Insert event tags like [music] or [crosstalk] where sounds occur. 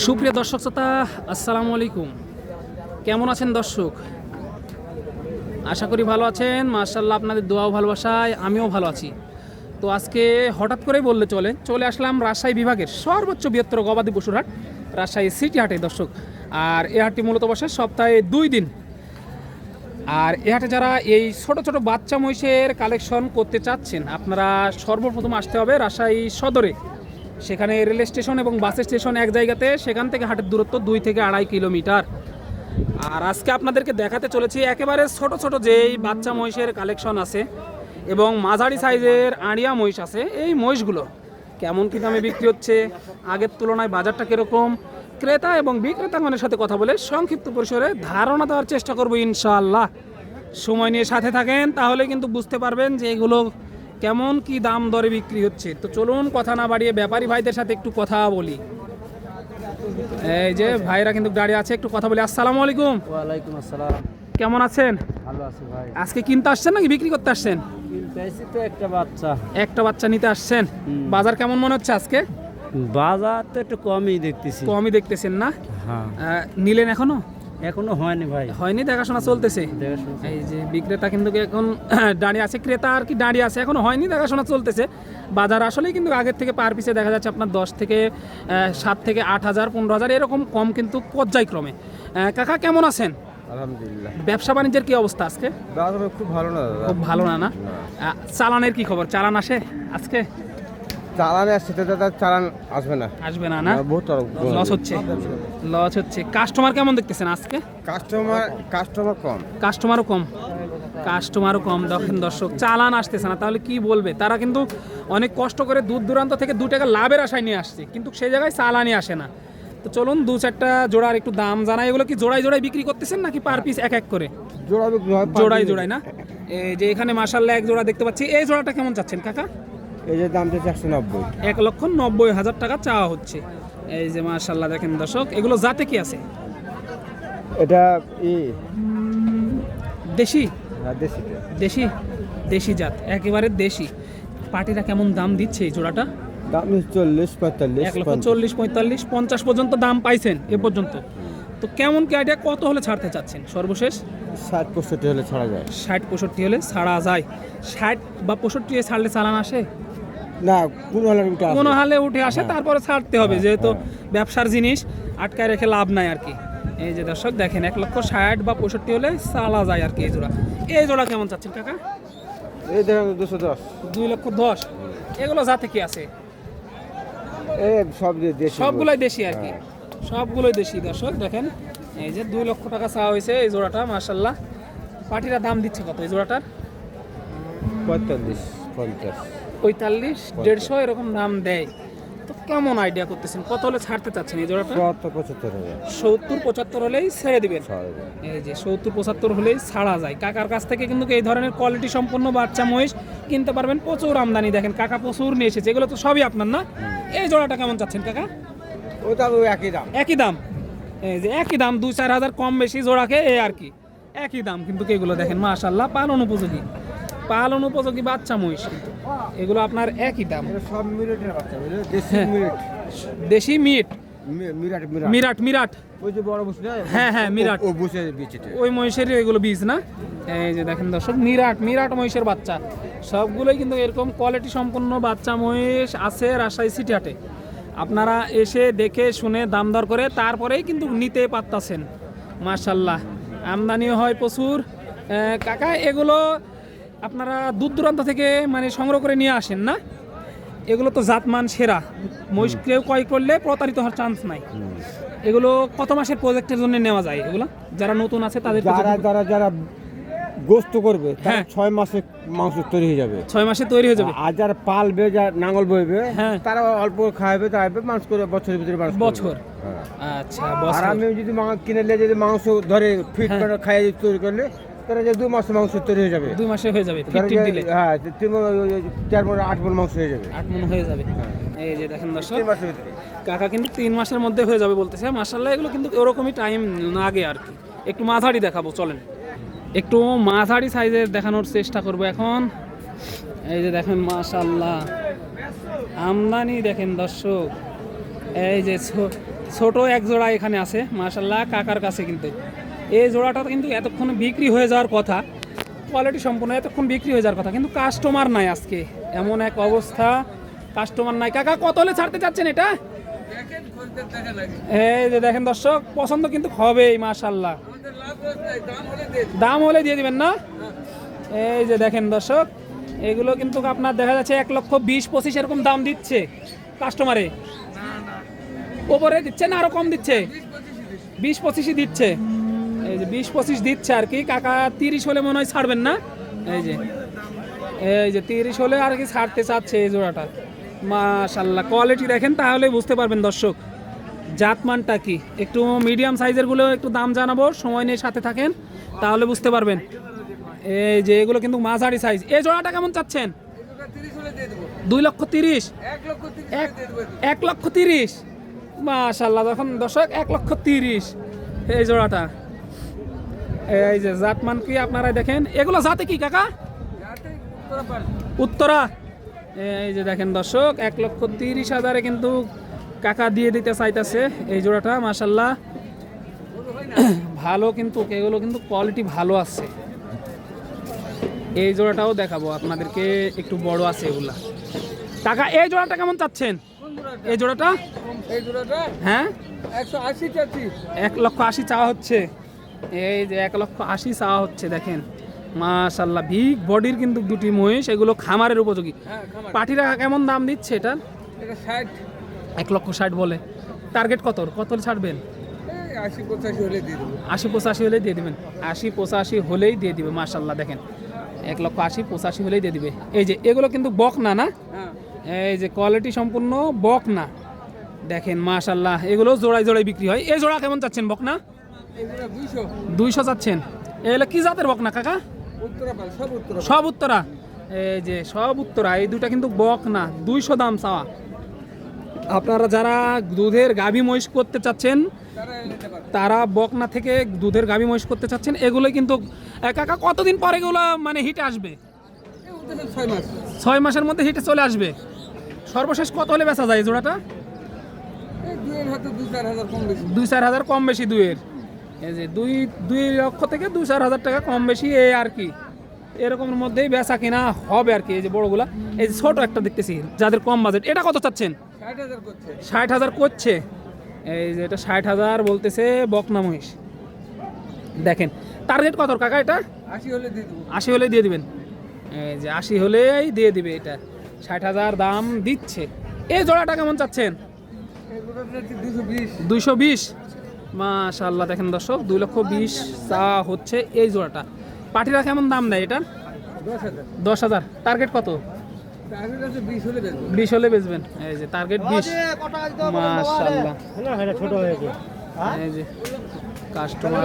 সুপ্রিয় দর্শক শ্রোতা, আসসালামু আলাইকুম। কেমন আছেন দর্শক? আশা করি ভালো আছেন। মার্শাল্লাহ আপনাদের দোয়াও ভালোবাসায়, আমিও ভালো আছি। তো আজকে হঠাৎ করেই বললে চলে চলে আসলাম রাজশাহী বিভাগের সর্বোচ্চ বৃহত্তর গবাদি পশুর হাট, রাজশাহী সিটি হাটে দর্শক। আর এ হাটটি মূলত বসে সপ্তাহে দুই দিন। আর এ হাটে যারা এই ছোট ছোট বাচ্চা মহিষের কালেকশন করতে চাচ্ছেন, আপনারা সর্বপ্রথম আসতে হবে রাজশাহী সদরে। সেখানে রেল স্টেশন এবং বাস স্টেশন এক জায়গাতে, সেখান থেকে হাটের দূরত্ব দুই থেকে আড়াই কিলোমিটার। আর আজকে আপনাদেরকে দেখাতে চলেছি একেবারে ছোট ছোট যেই বাচ্চা মহিষের কালেকশন আছে এবং মাঝারি সাইজের আড়িয়া মহিষ আছে। এই মহিষগুলো কেমন কী দামে বিক্রি হচ্ছে? আগের তুলনায় বাজারটা কীরকম? ক্রেতা এবং বিক্রেতাগণের সাথে কথা বলে সংক্ষিপ্ত পরিসরে ধারণা দেওয়ার চেষ্টা করব ইনশাআল্লাহ। সময় নিয়ে সাথে থাকেন, তাহলে কিন্তু বুঝতে পারবেন যে এগুলো কেমন কি দাম দরে বিক্রি হচ্ছে? তো চলুন কথা না বাড়িয়ে ব্যাপারী ভাইদের সাথে একটু কথা বলি। এই যে ভাইরা কিন্তু দাঁড়িয়ে আছে একটু কথা বলি। আসসালামু আলাইকুম। ওয়ালাইকুম আসসালাম। কেমন আছেন? ভালো আছি ভাই। আজকে কিনতে আসছেন নাকি বিক্রি করতে আসছেন? তো একটা বাচ্চা। একটা বাচ্চা নিতে আসছেন? বাজার কেমন মনে হচ্ছে আজকে? বাজার তো একটু কমই দেখতেছি। কমই দেখতেছেন না? হ্যাঁ। নিলেন এখনও? এখনও হয়নি ভাই। হয়নি দেখাশোনা চলতেছে। এই যে বিক্রেতা কিন্তু এখন [coughs] দাঁড়িয়ে আছে ক্রেতা আর কি দাঁড়িয়ে আছে এখনও হয়নি দেখাশোনা চলতেছে। বাজার আসলেই কিন্তু আগের থেকে পার পিছে দেখা যাচ্ছে আপনার দশ থেকে সাত থেকে আট হাজার পনেরো হাজার এরকম কম কিন্তু পর্যায়ক্রমে। কাকা কেমন আছেন? আলহামদুলিল্লাহ। ব্যবসা বাণিজ্যের কি অবস্থা আজকে? খুব ভালো না খুব ভালো না না? চালানের কি খবর? চালান আসে আজকে? চালানে দাদা আসবে না। আসবে না না? বহুত লস হচ্ছে। লস হচ্ছে। কাস্টমার কেমন দেখতেছেন আজকে? কাস্টমার কাস্টমার কম। কাস্টমারও কম। কাস্টমারও কম দেখেন দর্শক। চালান আসতেছে না তাহলে কি বলবে? তারা কিন্তু অনেক কষ্ট করে দূর দূরান্ত থেকে দু টাকা লাভের আশায় নিয়ে আসছে কিন্তু সেই জায়গায় চালানই আসে না। তো চলুন দু চারটা জোড়ার একটু দাম জানাই। এগুলো কি জোড়াই জোড়াই বিক্রি করতেছেন নাকি পার পিস এক এক করে? জোড়া বিক্রি হয় পাঁচ জোড়াই দিনে। জোড়াই না? এই যে এখানে মাসাল্লাহ এক জোড়া দেখতে পাচ্ছি। এই জোড়াটা কেমন চাচ্ছেন কাকা? এই যে দাম দিচ্ছে একশো নব্বই। এক লক্ষ নব্বই হাজার টাকা চাওয়া হচ্ছে। এই যে মাশাল্লাহ দেখেন দর্শক এগুলো জাতে কি আছে? এটা ই। দেশি? হ্যাঁ, দেশিটা দেশি? দেশি জাত একেবারে দেশি। পাটিরা কেমন দাম দিচ্ছে এই জোড়াটা? দাম চল্লিশ পঁয়তাল্লিশ এক লক্ষ চল্লিশ পঁয়তাল্লিশ পঞ্চাশ পর্যন্ত দাম পাইছেন এ পর্যন্ত। তো কেমন কি আইডিয়া কত হলে ছাড়তে চাচ্ছেন? সর্বশেষ? ষাট পঁয়ষট্টি হলে ছাড়া যায়। ষাট পঁয়ষট্টি হলে ছাড়া যায়। ষাট বা পঁয়ষট্টি ছাড়লে চালান আসে? না কোন হলে উঠে। কোনো হালে উঠে আসে তারপরে ছাড়তে হবে হ্যাঁ, যেহেতু হ্যাঁ। ব্যবসার জিনিস আটকায় রেখে লাভ নাই আর কি। এই যে দর্শক দেখেন এক লক্ষ ষাট বা পঁয়ষট্টি হলে চালা যায় আর কি এই জোড়া। এই জোড়া কেমন চাচ্ছেন কাকা? এই দেখেন দুশো দশ। দুই লক্ষ দশ। এগুলো যাতে কি আছে? সব দিয়ে দেশি সবগুলোই দেশি আর কি। হ্যাঁ। সবগুলোই দেশি দর্শক দেখেন। এই যে দুই লক্ষ টাকা চাওয়া হয়েছে এই জোড়াটা মার্শাল্লাহ পার্টিরা দাম দিচ্ছে কত এই জোড়াটার? পঁয়তাল্লিশ পঞ্চাশ। পঁয়তাল্লিশ দেড়শো এরকম দাম দেয়। তো কেমন আইডিয়া করতেছেন? কত হলে ছাড়তে চাচ্ছেন এই জোড়াটা? পঁচাত্তর সত্তর পঁচাত্তর হলেই ছেড়ে দিবেন। এই যে সত্তর পঁচাত্তর হলেই ছাড়া যায়। কাকার কাছ থেকে কিন্তু এই ধরনের কোয়ালিটি সম্পন্ন বাচ্চা মহিষ কিনতে পারবেন। প্রচুর আমদানি দেখেন কাকা প্রচুর নিয়ে এসেছে। এগুলো তো সবই আপনার না? এই জোড়াটা কেমন চাচ্ছেন কাকা? ওটা ওই একই দাম। একই দাম? এই যে একই দাম দুই চার হাজার কম বেশি জোড়াকে এই আর কি। একই দাম কিন্তু এগুলো দেখেন মাশাল্লাহ পালন উপযোগী। পালন উপযোগী বাচ্চা মহিষ কিন্তু। এগুলো আপনার একই দাম। সব মিনিটের বাচ্চা দেশি হ্যাঁ। দেশি মিট? মিরাট মিরাট। ওই যে বড় হ্যাঁ, হ্যাঁ, মিরাট। ও বসে ওই মহিষের এগুলো বীজ না? এই যে দেখেন দর্শক মিরাট মিরাট মহিষের বাচ্চা। সবগুলোই কিন্তু এরকম কোয়ালিটি সম্পন্ন বাচ্চা মহিষ আছে রাজশাহী সিটি হাটে। আপনারা এসে দেখে শুনে দাম দর করে তারপরেই কিন্তু নিতে পারতাছেন। মার্শাল্লাহ আমদানিও হয় প্রচুর। কাকা এগুলো আপনারা দূর দূরান্ত থেকে মানে সংগ্রহ করে নিয়ে আসেন না? এগুলো তো জাতমান সেরা। মহিষ কেউ ক্রয় করলে প্রতারিত হওয়ার চান্স নাই। এগুলো কত মাসের প্রজেক্টের জন্য নেওয়া যায় এগুলো? যারা নতুন আছে তাদের যারা যারা যারা গোস্ত করবে হ্যাঁ। ছয় মাসে মাংস তৈরি হয়ে যাবে। ছয় মাসে তৈরি হয়ে যাবে। আর যারা পালবে যা নাঙ্গল বইবে হ্যাঁ। তারা অল্প খাওয়াবে তাইবে মাংস করে বছরের ভিতরে মাংস বছর। হ্যাঁ। আচ্ছা আর আমি যদি মাংস কিনে নিয়ে যদি মাংস ধরে ফিট হ্যাঁ। করে খাইয়ে তৈরি করলে তারা যে দু মাসে মাংস তৈরি হয়ে যাবে। দুই মাসে হয়ে যাবে ধরো ফিফটিন যে- দিলে। হ্যাঁ তিন মণ, ওই- ওই চার মণ আট মণ মাংস হয়ে যাবে। আট মন হয়ে যাবে। এই যে দেখেন দর্শক তিন মাসের ভিতরে। কাকা কিন্তু তিন মাসের মধ্যে হয়ে যাবে বলতেছে। মাসাল্লাহ এগুলো কিন্তু ওরকমই টাইম লাগে আর কি। একটু মাঝারি দেখাবো চলেন। একটু মাঝারি সাইজের দেখানোর চেষ্টা করব এখন। এই যে দেখেন মাশাল্লাহ আমদানি দেখেন দর্শক। এই যে ছোট এক জোড়া এখানে আছে মাশাল্লাহ কাকার কাছে কিন্তু। এই জোড়াটা কিন্তু এতক্ষণ বিক্রি হয়ে যাওয়ার কথা। কোয়ালিটি সম্পূর্ণ এতক্ষণ বিক্রি হয়ে যাওয়ার কথা কিন্তু কাস্টমার নাই আজকে। এমন এক অবস্থা কাস্টমার নাই। কাকা কত হলে ছাড়তে চাচ্ছেন এটা? এই যে দেখেন দর্শক পছন্দ কিন্তু হবেই মাশাল্লাহ দাম হলে দিয়ে দিবেন না? এই যে দেখেন দর্শক এগুলো কিন্তু আপনার দেখা যাচ্ছে এক লক্ষ বিশ পঁচিশ এরকম দাম দিচ্ছে কাস্টমারে ওপরে দিচ্ছে না আরও কম দিচ্ছে। বিশ পঁচিশই দিচ্ছে। এই যে বিশ পঁচিশ দিচ্ছে আর কি। কাকা তিরিশ হলে মনে হয় ছাড়বেন না? এই যে। এই যে তিরিশ হলে আর কি ছাড়তে চাচ্ছে এই জোড়াটা। মাশাল্লাহ কোয়ালিটি দেখেন তাহলে বুঝতে পারবেন দর্শক। জাতমানটা কি? একটু মিডিয়াম সাইজেরগুলো একটু দাম জানাব, সময় নিয়ে সাথে থাকেন, তাহলে বুঝতে পারবেন। এই যে এগুলো কিন্তু মাঝারি সাইজ এই জোড়াটা কেমন চাচ্ছেন? দুই লক্ষ তিরিশ? এক- লক্ষ তিরিশ? মাশাল্লাহ দেখুন দর্শক, এক লক্ষ তিরিশ। এই জোড়াটা। এই যে জাতমান কি আপনারা দেখেন? এগুলো জাতে কি কাকা? উত্তরা। এই যে দেখেন দর্শক এক লক্ষ তিরিশ হাজারে কিন্তু কাকা দিয়ে দিতে চাইতেছে এই জোড়াটা মাশাল্লাহ ভালো কিন্তু এগুলো কিন্তু কোয়ালিটি ভালো আছে। এই জোড়াটাও দেখাবো আপনাদেরকে একটু বড় আছে এগুলা। কাকা এই জোড়াটা কেমন চাচ্ছেন? এই জোড়াটা? এই জোড়াটা হ্যাঁ? একশো আশি চাচ্ছি। এক লক্ষ আশি চাওয়া হচ্ছে। এই যে এক লক্ষ আশি চাওয়া হচ্ছে দেখেন। মাশাল্লাহ বিগ বডির কিন্তু দুটি মহিষ এগুলো খামারের উপযোগী। হ্যাঁ পাটিরা কেমন দাম দিচ্ছে এটার এক লক্ষ ষাট বলে। টার্গেট কত? কত ছাড়বেন? আশি পঁচাশি হলেই দিয়ে দিবেন। আশি পঁচাশি হলেই দিয়ে দিবে মাশাল্লাহ দেখেন। এক লক্ষ আশি পঁচাশি হলেই দিয়ে দিবে। এই যে এগুলো কিন্তু বক না? না হ্যাঁ। এই যে কোয়ালিটি সম্পূর্ণ বক না দেখেন মাশাল্লাহ এগুলো জোড়ায় জোড়ায় বিক্রি হয়। এই জোড়া কেমন চাচ্ছেন বক না দুইশো। চাচ্ছেন। এগুলো কি জাতের বক না কাকা সব উত্তরা সব উত্তরা? এই যে সব উত্তরা এই দুটা কিন্তু বক না দুইশো দাম চাওয়া। আপনারা যারা দুধের গাভী মহিষ করতে চাচ্ছেন তারা বকনা থেকে দুধের গাভী মহিষ করতে চাচ্ছেন এগুলো কিন্তু কাকা কতদিন পরে এগুলো মানে হিট আসবে? ছয় মাস। ছয় মাসের মধ্যে হিটে চলে আসবে। সর্বশেষ কত হলে বেচা যায় জোড়াটা? দুয়ের দুই চার হাজার কম বেশি দুইয়ের। এই যে দুই দুই লক্ষ থেকে দুই চার হাজার টাকা কম বেশি এই আর কি। এরকমের মধ্যেই বেচা কিনা হবে আর কি এই যে বড়গুলা। এই যে ছোট একটা দেখতেছি যাদের কম বাজেট এটা কত চাচ্ছেন? ষাট হাজার করছে। এই যে এটা ষাট হাজার বলতেছে বকনা মহিষ। দেখেন টার্গেট কত কাকা এটা? আশি হলে দিয়ে আশি হলেই দিয়ে দিবেন। এই যে আশি হলেই দিয়ে দিবে এটা। ষাট হাজার দাম দিচ্ছে। এই জোড়াটা কেমন চাচ্ছেন? দুশো বিশ। মাশাল্লাহ দেখেন দর্শক, দুই লক্ষ বিশ চা হচ্ছে এই জোড়াটা। পাটিরা কেমন দাম দেয় এটা? দশ হাজার। টার্গেট কত? বিশ হলে বেচবেন। এই যে, টার্গেট বিশ। মাশাল্লাহ এই যে কাস্টমার